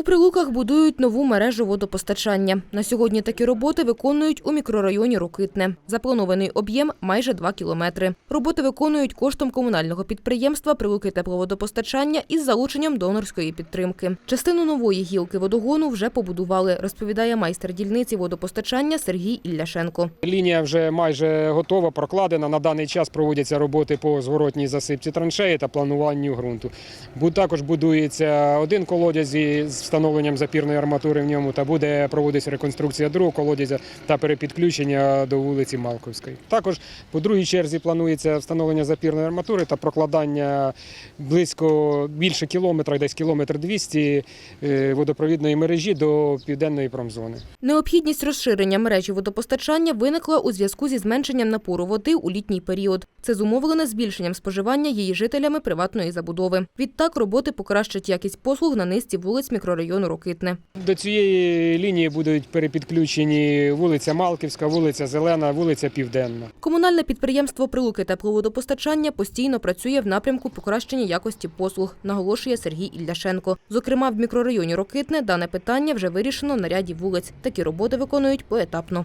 У Прилуках будують нову мережу водопостачання. На сьогодні такі роботи виконують у мікрорайоні Рокитне. Запланований об'єм майже 2 кілометри. Роботи виконують коштом комунального підприємства Прилуки тепловодопостачання із залученням донорської підтримки. Частину нової гілки водогону вже побудували, розповідає майстер дільниці водопостачання Сергій Ілляшенко. Лінія вже майже готова, прокладена. На даний час проводяться роботи по зворотній засипці траншеї та плануванню ґрунту. Також будується один колодязь з встановленням запірної арматури в ньому та буде проводитися реконструкція другого колодязя та перепідключення до вулиці Малковської. Також по другій черзі планується встановлення запірної арматури та прокладання близько більше кілометра, десь кілометр 200 е, водопровідної мережі до південної промзони. Необхідність розширення мережі водопостачання виникла у зв'язку зі зменшенням напору води у літній період. Це зумовлено збільшенням споживання її жителями приватної забудови. Відтак роботи покращать якість послуг на низці вулиць мікрорайону Рокитне. До цієї лінії будуть перепідключені вулиця Малківська, вулиця Зелена, вулиця Південна. Комунальне підприємство Прилуки тепловодопостачання постійно працює в напрямку покращення якості послуг, наголошує Сергій Ілляшенко. Зокрема, в мікрорайоні Рокитне дане питання вже вирішено на ряді вулиць. Такі роботи виконують поетапно.